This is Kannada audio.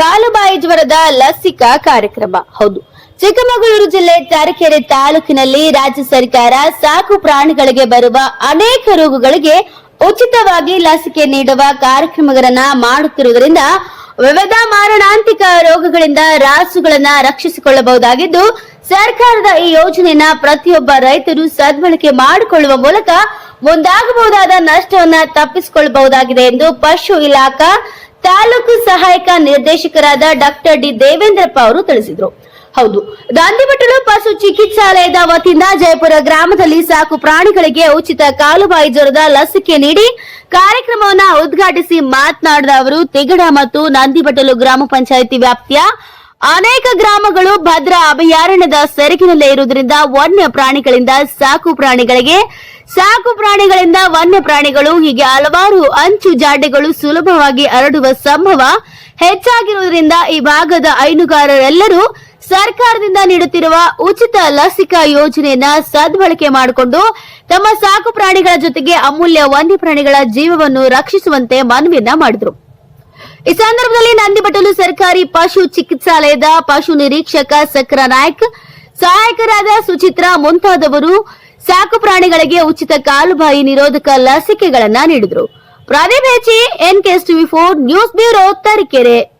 ಕಾಲುಬಾಯಿ ಜ್ವರದ ಲಸಿಕಾ ಕಾರ್ಯಕ್ರಮ. ಹೌದು, ಚಿಕ್ಕಮಗಳೂರು ಜಿಲ್ಲೆ ತರೀಕೆರೆ ತಾಲೂಕಿನಲ್ಲಿ ರಾಜ್ಯ ಸರ್ಕಾರ ಸಾಕು ಪ್ರಾಣಿಗಳಿಗೆ ಬರುವ ಅನೇಕ ರೋಗಗಳಿಗೆ ಉಚಿತವಾಗಿ ಲಸಿಕೆ ನೀಡುವ ಕಾರ್ಯಕ್ರಮಗಳನ್ನ ಮಾಡುತ್ತಿರುವುದರಿಂದ ವಿವಿಧ ಮಾರಣಾಂತಿಕ ರೋಗಗಳಿಂದ ರಾಸುಗಳನ್ನ ರಕ್ಷಿಸಿಕೊಳ್ಳಬಹುದಾಗಿದ್ದು, ಸರ್ಕಾರದ ಈ ಯೋಜನೆಯನ್ನ ಪ್ರತಿಯೊಬ್ಬ ರೈತರು ಸದ್ಬಳಕೆ ಮಾಡಿಕೊಳ್ಳುವ ಮೂಲಕ ಮುಂದಾಗಬಹುದಾದ ನಷ್ಟವನ್ನ ತಪ್ಪಿಸಿಕೊಳ್ಳಬಹುದಾಗಿದೆ ಎಂದು ಪಶು ಇಲಾಖಾ ತಾಲೂಕು ಸಹಾಯಕ ನಿರ್ದೇಶಕರಾದ ಡಾಕ್ಟರ್ ಡಿ ದೇವೇಂದ್ರಪ್ಪ ಅವರು ತಿಳಿಸಿದರು. ಹೌದು ಗಾಂಧಿಬಟ್ಟಲು ಪಶು ಚಿಕಿತ್ಸಾಲಯದ ವತಿಯಿಂದ ಜಯಪುರ ಗ್ರಾಮದಲ್ಲಿ ಸಾಕು ಪ್ರಾಣಿಗಳಿಗೆ ಉಚಿತ ಕಾಲುಬಾಯಿ ಜ್ವರದ ಲಸಿಕೆ ನೀಡಿ ಕಾರ್ಯಕ್ರಮವನ್ನ ಉದ್ಘಾಟಿಸಿ ಮಾತನಾಡಿದ ಅವರು, ತಿಗಡ ಮತ್ತು ನಂದಿಬಟ್ಟಲು ಗ್ರಾಮ ಪಂಚಾಯಿತಿ ವ್ಯಾಪ್ತಿಯ ಅನೇಕ ಗ್ರಾಮಗಳು ಭದ್ರಾ ಅಭಯಾರಣ್ಯದ ಸೆರಗಿನಲ್ಲೇ ಇರುವುದರಿಂದ ವನ್ಯ ಪ್ರಾಣಿಗಳಿಂದ ಸಾಕು ಪ್ರಾಣಿಗಳಿಗೆ ಸಾಕು ಪ್ರಾಣಿಗಳಿಂದ ವನ್ಯ ಪ್ರಾಣಿಗಳು ಹೀಗೆ ಹಲವಾರು ಅಂಚು ಜಾಡೆಗಳು ಸುಲಭವಾಗಿ ಹರಡುವ ಸಂಭವ ಹೆಚ್ಚಾಗಿರುವುದರಿಂದ ಈ ಭಾಗದ ಹೈನುಗಾರರೆಲ್ಲರೂ ಸರ್ಕಾರದಿಂದ ನೀಡುತ್ತಿರುವ ಉಚಿತ ಲಸಿಕಾ ಯೋಜನೆಯನ್ನ ಸದ್ಬಳಕೆ ಮಾಡಿಕೊಂಡು ತಮ್ಮ ಸಾಕು ಪ್ರಾಣಿಗಳ ಜೊತೆಗೆ ಅಮೂಲ್ಯ ವನ್ಯ ಪ್ರಾಣಿಗಳ ಜೀವವನ್ನು ರಕ್ಷಿಸುವಂತೆ ಮನವಿಯನ್ನ ಮಾಡಿದರು. ಈ ಸಂದರ್ಭದಲ್ಲಿ ನಂದಿಬಟ್ಟಲು ಸರ್ಕಾರಿ ಪಶು ಚಿಕಿತ್ಸಾಲಯದ ಪಶು ನಿರೀಕ್ಷಕ ಸಕ್ರ ನಾಯ್ಕ ಸಹಾಯಕರಾದ ಸುಚಿತ್ರಾ ಮುಂತಾದವರು ಸಾಕು ಪ್ರಾಣಿಗಳಿಗೆ ಉಚಿತ ಕಾಲುಬಾಯಿ ನಿರೋಧಕ ಲಸಿಕೆಗಳನ್ನ ನೀಡಿದ್ರು. ಹೆಚ್ಚಿ NKS TV four news bureau Tarikere.